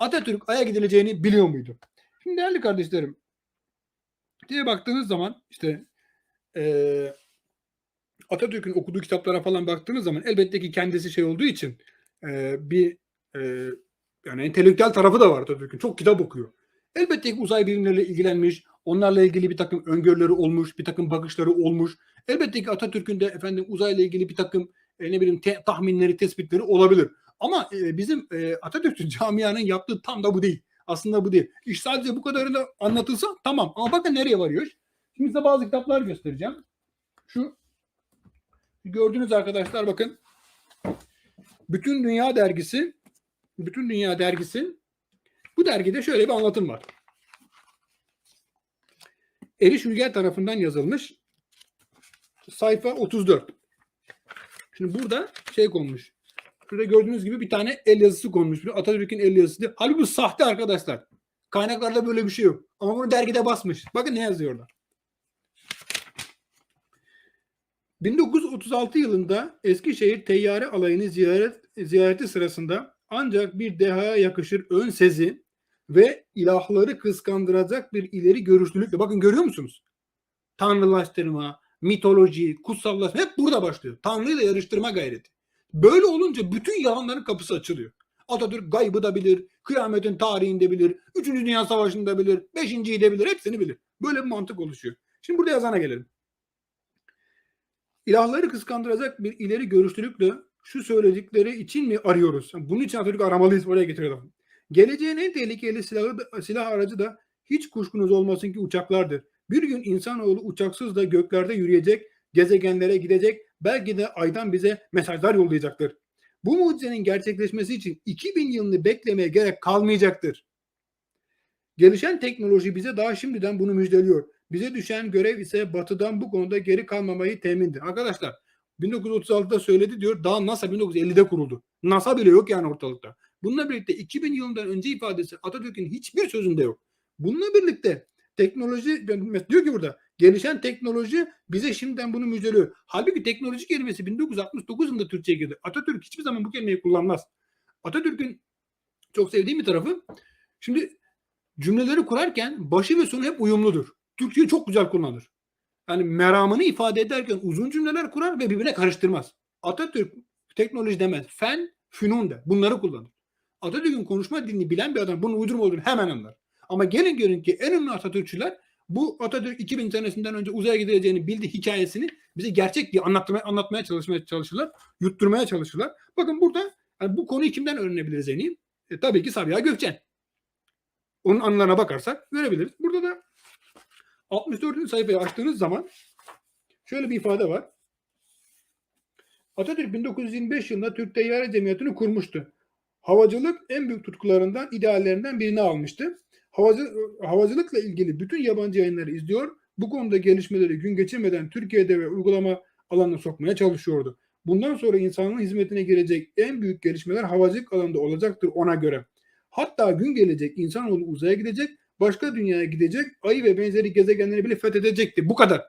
Atatürk Ay'a gidileceğini biliyor muydu? Şimdi değerli kardeşlerim diye baktığınız zaman işte eee Atatürk'ün okuduğu kitaplara falan baktığınız zaman elbette ki kendisi şey olduğu için eee, bir eee, yani entelektüel tarafı da var Atatürk'ün. Çok kitap okuyor. Elbette ki uzay bilimleriyle ilgilenmiş, onlarla ilgili bir takım öngörüleri olmuş, bir takım bakışları olmuş. Elbette ki Atatürk'ün de efendim uzayla ilgili bir takım e, ne bileyim te- tahminleri, tespitleri olabilir. Ama e, bizim e, Atatürk'ün camianın yaptığı tam da bu değil. Aslında bu değil. İş sadece bu kadarını anlatılsa tamam. Ama bakın nereye varıyor. Şimdi size bazı kitaplar göstereceğim. Şu gördüğünüz arkadaşlar bakın. Bütün Dünya dergisi Bütün Dünya dergisi bu dergide şöyle bir anlatım var. Eriş Ülger tarafından yazılmış. Sayfa 34. Şimdi burada şey konmuş. Şurada gördüğünüz gibi bir tane el yazısı konmuş. Bir Atatürk'ün el yazısı. diye. Halbuki bu sahte arkadaşlar. Kaynaklarda böyle bir şey yok. Ama bunu dergide basmış. Bakın ne yazıyor orada. 1936 yılında Eskişehir Teyyare Alayı'nı ziyaret, ziyareti sırasında ancak bir dehaya yakışır ön sezi ve ilahları kıskandıracak bir ileri görüşlülükle bakın görüyor musunuz? Tanrılaştırma, mitoloji, kutsallaşma hep burada başlıyor. Tanrıyla yarıştırma gayreti. Böyle olunca bütün yalanların kapısı açılıyor. Atatürk gaybı da bilir, kıyametin tarihini de bilir, 3. Dünya Savaşı'nı da bilir, 5.yi de bilir, hepsini bilir. Böyle bir mantık oluşuyor. Şimdi burada yazana gelelim. İlahları kıskandıracak bir ileri görüşlülükle şu söyledikleri için mi arıyoruz? Yani Bunun için Atatürk aramalıyız. Oraya getiriyor lafı. Geleceğin en tehlikeli silahı da, silah aracı da hiç kuşkunuz olmasın ki uçaklardır. Bir gün insanoğlu uçaksız da göklerde yürüyecek, gezegenlere gidecek, belki de aydan bize mesajlar yollayacaktır. Bu mucizenin gerçekleşmesi için 2000 yılını beklemeye gerek kalmayacaktır. Gelişen teknoloji bize daha şimdiden bunu müjdeliyor. Bize düşen görev ise batıdan bu konuda geri kalmamayı temindir. Arkadaşlar 1936'da söyledi diyor. Daha NASA 1950'de kuruldu. NASA bile yok yani ortalıkta. Bununla birlikte 2000 yılından önce ifadesi Atatürk'ün hiçbir sözünde yok. Bununla birlikte teknoloji diyor ki burada gelişen teknoloji bize şimdiden bunu müjdeliyor. Halbuki teknoloji kelimesi 1969 yılında Türkçe'ye girdi. Atatürk hiçbir zaman bu kelimeyi kullanmaz. Atatürk'ün çok sevdiğim bir tarafı şimdi cümleleri kurarken başı ve sonu hep uyumludur. Türkçeyi çok güzel kullanır. Yani meramını ifade ederken uzun cümleler kurar ve birbirine karıştırmaz. Atatürk teknoloji demez. Fen, fünun der. Bunları kullanır. Atatürk'ün konuşma dilini bilen bir adam bunun uydurma olduğunu hemen anlar. Ama gelin görün ki en ünlü Atatürkçüler bu Atatürk 2000 senesinden önce uzaya gidileceğini bildi hikayesini bize gerçek diye anlatmaya, anlatmaya çalışmaya çalışırlar. Yutturmaya çalışırlar. Bakın burada yani bu konuyu kimden öğrenebiliriz en iyi? E, tabii ki Sabiha Gökçen. Onun anılarına bakarsak görebiliriz. Burada da 64. sayfayı açtığınız zaman şöyle bir ifade var. Atatürk 1925 yılında Türk Teyyare Cemiyeti'ni kurmuştu. Havacılık en büyük tutkularından, ideallerinden birini almıştı. Havacı, havacılıkla ilgili bütün yabancı yayınları izliyor. Bu konuda gelişmeleri gün geçirmeden Türkiye'de ve uygulama alanına sokmaya çalışıyordu. Bundan sonra insanlığın hizmetine girecek en büyük gelişmeler havacılık alanında olacaktır ona göre. Hatta gün gelecek insanoğlu uzaya gidecek, başka dünyaya gidecek, ayı ve benzeri gezegenleri bile fethedecekti. Bu kadar.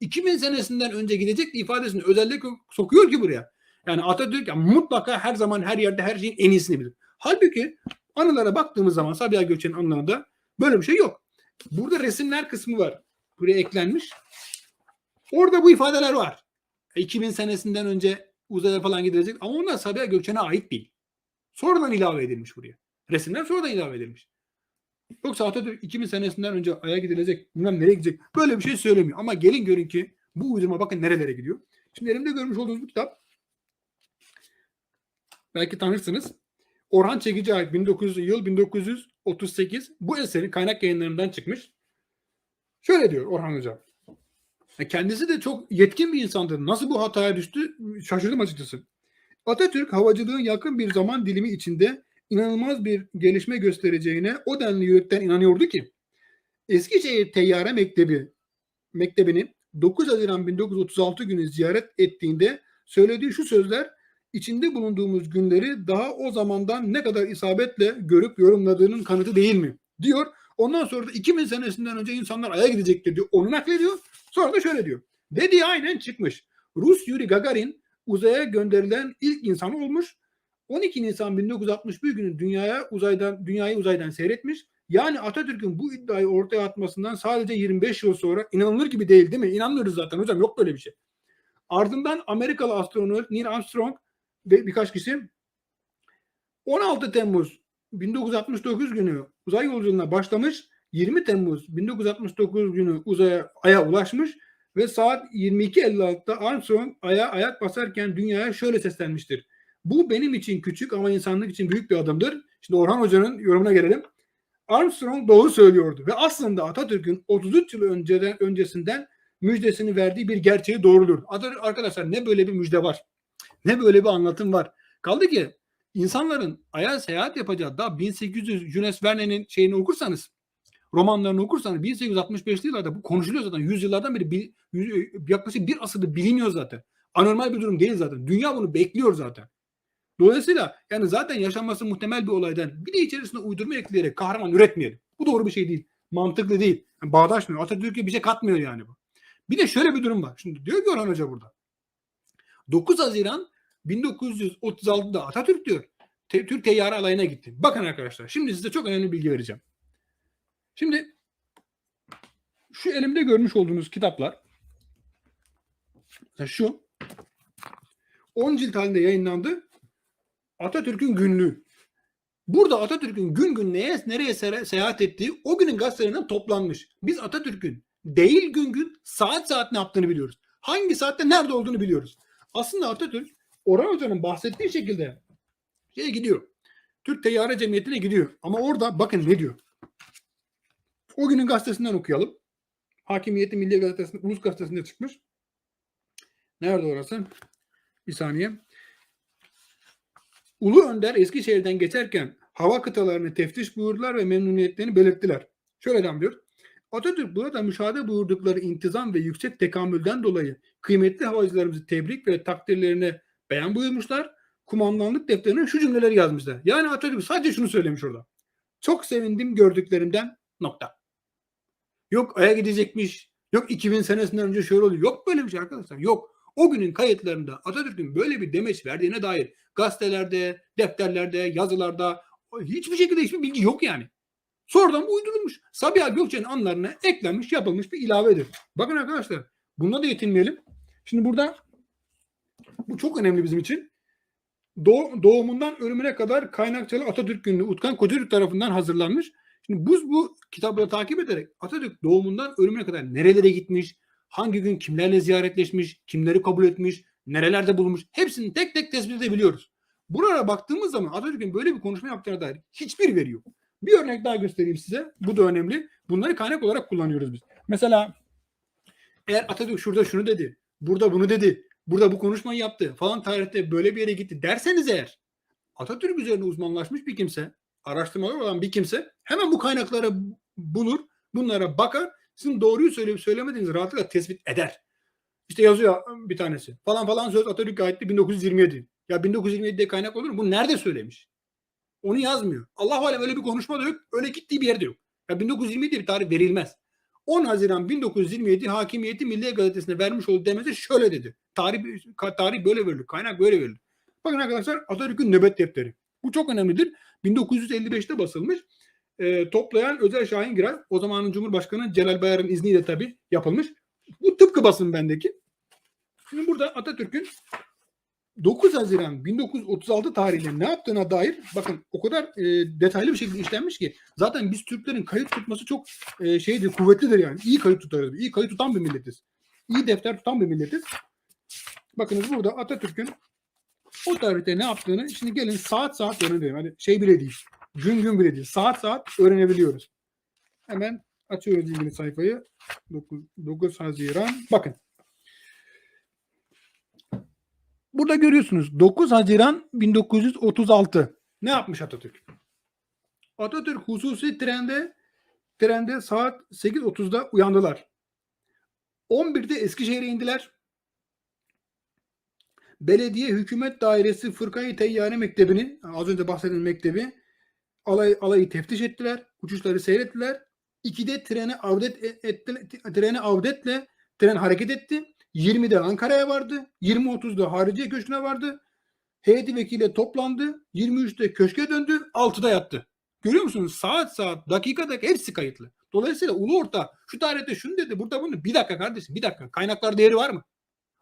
2000 senesinden önce gidecek ifadesini özellikle sokuyor ki buraya. Yani Atatürk yani mutlaka her zaman her yerde her şeyin en iyisini bilir. Halbuki anılara baktığımız zaman Sabiha Gökçen'in anılarında böyle bir şey yok. Burada resimler kısmı var. Buraya eklenmiş. Orada bu ifadeler var. 2000 senesinden önce uzaya falan gidilecek ama onlar Sabiha Gökçen'e ait değil. Sonradan ilave edilmiş buraya. Resimler sonradan ilave edilmiş. Yoksa Atatürk 2000 senesinden önce Ay'a gidilecek, bilmem nereye gidecek. Böyle bir şey söylemiyor. Ama gelin görün ki bu uydurma bakın nerelere gidiyor. Şimdi elimde görmüş olduğunuz bu kitap belki tanırsınız. Orhan Çekici ait 1900 yıl 1938 bu eserin kaynak yayınlarından çıkmış. Şöyle diyor Orhan Hoca. E, Kendisi de çok yetkin bir insandır. Nasıl bu hataya düştü şaşırdım açıkçası. Atatürk havacılığın yakın bir zaman dilimi içinde inanılmaz bir gelişme göstereceğine o denli yürekten inanıyordu ki Eskişehir Teyyare Mektebi Mektebi'ni 9 Haziran 1936 günü ziyaret ettiğinde söylediği şu sözler içinde bulunduğumuz günleri daha o zamandan ne kadar isabetle görüp yorumladığının kanıtı değil mi? diyor. Ondan sonra da 2000 senesinden önce insanlar Ay'a gidecektir diyor. Onu naklediyor. Sonra da şöyle diyor. Dediği aynen çıkmış. Rus Yuri Gagarin uzaya gönderilen ilk insan olmuş. 12 Nisan 1961 günü dünyaya uzaydan dünyayı uzaydan seyretmiş. Yani Atatürk'ün bu iddiayı ortaya atmasından sadece 25 yıl sonra inanılır gibi değil değil mi? İnanmıyoruz zaten hocam yok böyle bir şey. Ardından Amerikalı astronot Neil Armstrong birkaç kişi 16 Temmuz 1969 günü uzay yolculuğuna başlamış. 20 Temmuz 1969 günü uzaya aya ulaşmış ve saat 22.56'da Armstrong aya ayak basarken dünyaya şöyle seslenmiştir. Bu benim için küçük ama insanlık için büyük bir adımdır. Şimdi Orhan Hoca'nın yorumuna gelelim. Armstrong doğru söylüyordu ve aslında Atatürk'ün 33 yıl önceden öncesinden müjdesini verdiği bir gerçeği. Atatürk arkadaşlar ne böyle bir müjde var, ne böyle bir anlatım var. Kaldı ki insanların aya seyahat yapacağı da 1800 Jules Verne'nin şeyini okursanız romanlarını okursanız 1865'li yıllarda bu konuşuluyor zaten. Yüzyıllardan beri bir, yüz- yaklaşık bir asırdır biliniyor zaten. Anormal bir durum değil zaten. Dünya bunu bekliyor zaten. Dolayısıyla yani zaten yaşanması muhtemel bir olaydan bir de içerisine uydurma ekleyerek kahraman üretmeyelim. Bu doğru bir şey değil. Mantıklı değil. Yani bağdaşmıyor. Atatürk'e bir şey katmıyor yani bu. Bir de şöyle bir durum var. Şimdi diyor ki Orhan Hoca burada. 9 Haziran 1936'da Atatürk diyor. Te- Türk Teyyarı Alayı'na gitti. Bakın arkadaşlar şimdi size çok önemli bilgi vereceğim. Şimdi şu elimde görmüş olduğunuz kitaplar şu 10 cilt halinde yayınlandı. Atatürk'ün günlüğü. Burada Atatürk'ün gün gün neye, nereye seyahat ettiği o günün gazetelerinden toplanmış. Biz Atatürk'ün değil gün gün saat saat ne yaptığını biliyoruz. Hangi saatte nerede olduğunu biliyoruz. Aslında Atatürk Orhan Hoca'nın bahsettiği şekilde şeye gidiyor. Türk Teyyare Cemiyeti'ne gidiyor. Ama orada bakın ne diyor. O günün gazetesinden okuyalım. Hakimiyeti Milli Gazetesi'nde, Ulus Gazetesi'nde çıkmış. Nerede orası? Bir saniye. Ulu Önder Eskişehir'den geçerken hava kıtalarını teftiş buyurdular ve memnuniyetlerini belirttiler. Şöyle devam diyor. Atatürk burada müşahede buyurdukları intizam ve yüksek tekamülden dolayı kıymetli havacılarımızı tebrik ve takdirlerine beyan buyurmuşlar. Kumandanlık defterine şu cümleleri yazmışlar. Yani Atatürk sadece şunu söylemiş orada. Çok sevindim gördüklerimden nokta. Yok Ay'a gidecekmiş. Yok 2000 senesinden önce şöyle oluyor. Yok böyle bir şey arkadaşlar. Yok. O günün kayıtlarında Atatürk'ün böyle bir demeç verdiğine dair gazetelerde, defterlerde, yazılarda hiçbir şekilde hiçbir bilgi yok yani. Sonradan uydurulmuş. Sabiha Gökçen'in anlarına eklenmiş, yapılmış bir ilavedir. Bakın arkadaşlar, bununla da yetinmeyelim. Şimdi burada bu çok önemli bizim için. Doğ- doğumundan ölümüne kadar kaynakçalı Atatürk günlüğü Utkan Kocaerük tarafından hazırlanmış. Şimdi bu, bu kitapları takip ederek Atatürk doğumundan ölümüne kadar nerelere gitmiş, hangi gün kimlerle ziyaretleşmiş, kimleri kabul etmiş, nerelerde bulunmuş hepsini tek tek tespit edebiliyoruz. Buralara baktığımız zaman Atatürk'ün böyle bir konuşma yaptığına dair hiçbir veri yok. Bir örnek daha göstereyim size. Bu da önemli. Bunları kaynak olarak kullanıyoruz biz. Mesela eğer Atatürk şurada şunu dedi, burada bunu dedi, burada bu konuşmayı yaptı falan tarihte böyle bir yere gitti derseniz eğer Atatürk üzerine uzmanlaşmış bir kimse, araştırmalar olan bir kimse hemen bu kaynakları bulur, bunlara bakar, sizin doğruyu söyleyip söylemediğinizi rahatlıkla tespit eder. İşte yazıyor bir tanesi. Falan falan söz Atatürk'e aitti 1927. Ya 1927'de kaynak olur mu? Bu nerede söylemiş? Onu yazmıyor. Allah alem öyle bir konuşma da yok. Öyle gittiği bir yerde yok. Ya 1927 bir tarih verilmez. 10 Haziran 1927 Hakimiyeti Milli Gazetesi'ne vermiş olduğu demesi şöyle dedi. Tarih, tarih böyle verilir. Kaynak böyle verilir. Bakın arkadaşlar Atatürk'ün nöbet defteri. Bu çok önemlidir. 1955'te basılmış. E, toplayan Özel Şahin Giray. O zamanın Cumhurbaşkanı Celal Bayar'ın izniyle tabii yapılmış. Bu tıpkı basın bendeki. Şimdi burada Atatürk'ün 9 Haziran 1936 tarihinde ne yaptığına dair bakın o kadar e, detaylı bir şekilde işlenmiş ki zaten biz Türklerin kayıt tutması çok e, şeydir, kuvvetlidir yani. İyi kayıt tutarız. İyi kayıt tutan bir milletiz. İyi defter tutan bir milletiz. Bakınız burada Atatürk'ün o tarihte ne yaptığını şimdi gelin saat saat öğrenelim. Hani şey bile değil. Gün gün bile değil. Saat saat öğrenebiliyoruz. Hemen açıyoruz ilgili sayfayı. 9, 9 Haziran. Bakın. Burada görüyorsunuz 9 Haziran 1936. Ne yapmış Atatürk? Atatürk hususi trende trende saat 8.30'da uyandılar. 11'de Eskişehir'e indiler. Belediye Hükümet Dairesi Fırkayı Teyyare Mektebi'ni az önce bahsedilen mektebi alay, alayı teftiş ettiler. Uçuşları seyrettiler. 2'de trene avdet ettiler. Trene avdetle tren hareket etti. 20'de Ankara'ya vardı. 20.30'da Hariciye Köşkü'ne vardı. heyeti vekiliyle toplandı. 23'te köşke döndü. 6'da yattı. Görüyor musunuz? Saat saat, dakika dakika hepsi kayıtlı. Dolayısıyla ulu orta şu tarihte şunu dedi, burada bunu. Bir dakika kardeşim, bir dakika. Kaynaklar değeri var mı?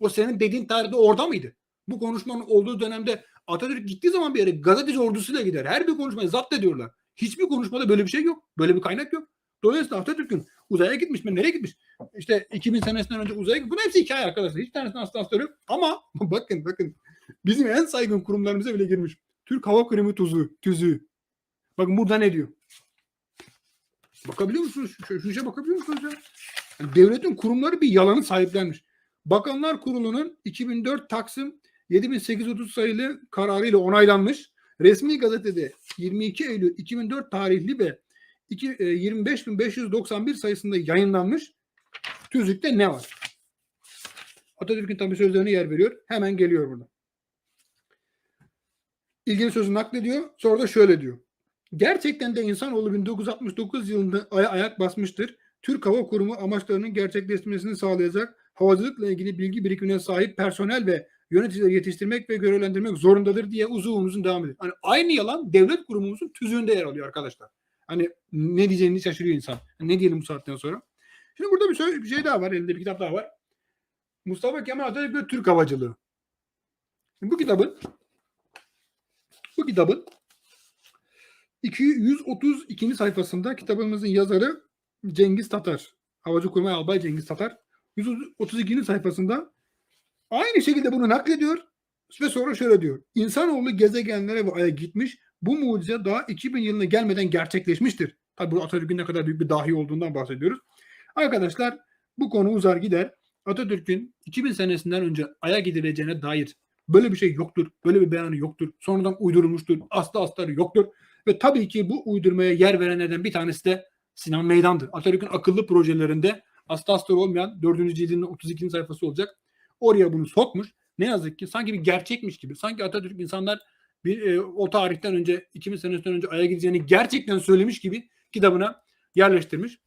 O senin dediğin tarihte orada mıydı? Bu konuşmanın olduğu dönemde Atatürk gittiği zaman bir yere gazeteci ordusuyla gider. Her bir konuşmayı zapt ediyorlar. Hiçbir konuşmada böyle bir şey yok. Böyle bir kaynak yok. Dolayısıyla Atatürk'ün uzaya gitmiş mi? Nereye gitmiş? İşte 2000 senesinden önce uzaya gitmiş. Bunun hepsi hikaye arkadaşlar. Hiç tanesinin aslı astarı yok. Ama bakın bakın. Bizim en saygın kurumlarımıza bile girmiş. Türk Hava Kurumu tuzu, tüzüğü. Bakın burada ne diyor? Bakabiliyor musunuz? Şu, şu işe bakabiliyor musunuz ya? Yani devletin kurumları bir yalanı sahiplenmiş. Bakanlar Kurulu'nun 2004 Taksim 7830 sayılı kararıyla onaylanmış. Resmi gazetede 22 Eylül 2004 tarihli ve 25591 sayısında yayınlanmış. Tüzükte ne var? Atatürk'ün tabi sözlerine yer veriyor. Hemen geliyor burada. İlgili sözü naklediyor. Sonra da şöyle diyor. Gerçekten de insanoğlu 1969 yılında aya ayak basmıştır. Türk Hava Kurumu amaçlarının gerçekleşmesini sağlayacak havacılıkla ilgili bilgi birikimine sahip personel ve yöneticileri yetiştirmek ve görevlendirmek zorundadır diye uzun uzun devam ediyor. Hani aynı yalan devlet kurumumuzun tüzüğünde yer alıyor arkadaşlar. Hani ne diyeceğini şaşırıyor insan. Ne diyelim bu saatten sonra? Şimdi burada bir bir şey daha var. Elinde bir kitap daha var. Mustafa Kemal Atatürk ve Türk Havacılığı. Şimdi bu kitabın bu kitabın 232. sayfasında kitabımızın yazarı Cengiz Tatar. Havacı Kurmay Albay Cengiz Tatar. 132. sayfasında aynı şekilde bunu naklediyor ve sonra şöyle diyor. İnsanoğlu gezegenlere ve aya gitmiş. Bu mucize daha 2000 yılına gelmeden gerçekleşmiştir. Tabi bu Atatürk'ün ne kadar büyük bir dahi olduğundan bahsediyoruz. Arkadaşlar bu konu uzar gider. Atatürk'ün 2000 senesinden önce aya gidileceğine dair böyle bir şey yoktur. Böyle bir beyanı yoktur. Sonradan uydurulmuştur. Aslı astarı yoktur. Ve tabii ki bu uydurmaya yer verenlerden bir tanesi de Sinan Meydan'dır. Atatürk'ün akıllı projelerinde aslı astarı olmayan 4. cildinin 32. sayfası olacak. Oraya bunu sokmuş. Ne yazık ki sanki bir gerçekmiş gibi. Sanki Atatürk insanlar bir e, o tarihten önce 2000 senesinden önce Ay'a gideceğini gerçekten söylemiş gibi kitabına yerleştirmiş.